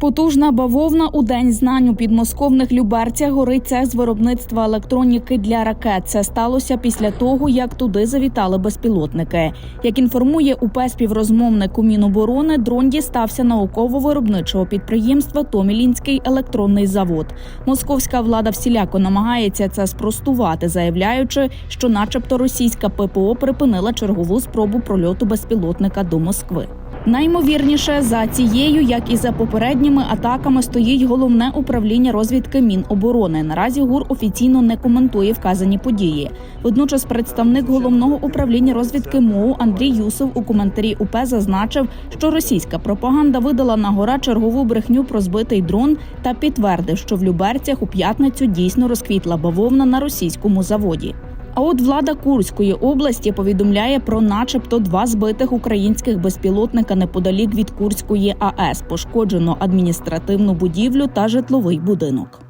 Потужна бавовна у день знань у підмосковних Люберцях горить цех з виробництва електроніки для ракет. Це сталося після того, як туди завітали безпілотники. Як інформує УП співрозмовник у Міноборони, дрон дістався науково-виробничого підприємства Томілінський електронний завод. Московська влада всіляко намагається це спростувати, заявляючи, що, начебто, російська ППО припинила чергову спробу прольоту безпілотника до Москви. Наймовірніше за цією, як і за попередніми атаками, стоїть головне управління розвідки Міноборони. Наразі ГУР офіційно не коментує вказані події. Водночас, представник головного управління розвідки МОУ Андрій Юсов у коментарі УП зазначив, що російська пропаганда видала на гора чергову брехню про збитий дрон та підтвердив, що в Люберцях у п'ятницю дійсно розквітла бавовна на російському заводі. А от влада Курської області повідомляє про, начебто, два збитих українських безпілотника неподалік від Курської АЕС. Пошкоджено адміністративну будівлю та житловий будинок.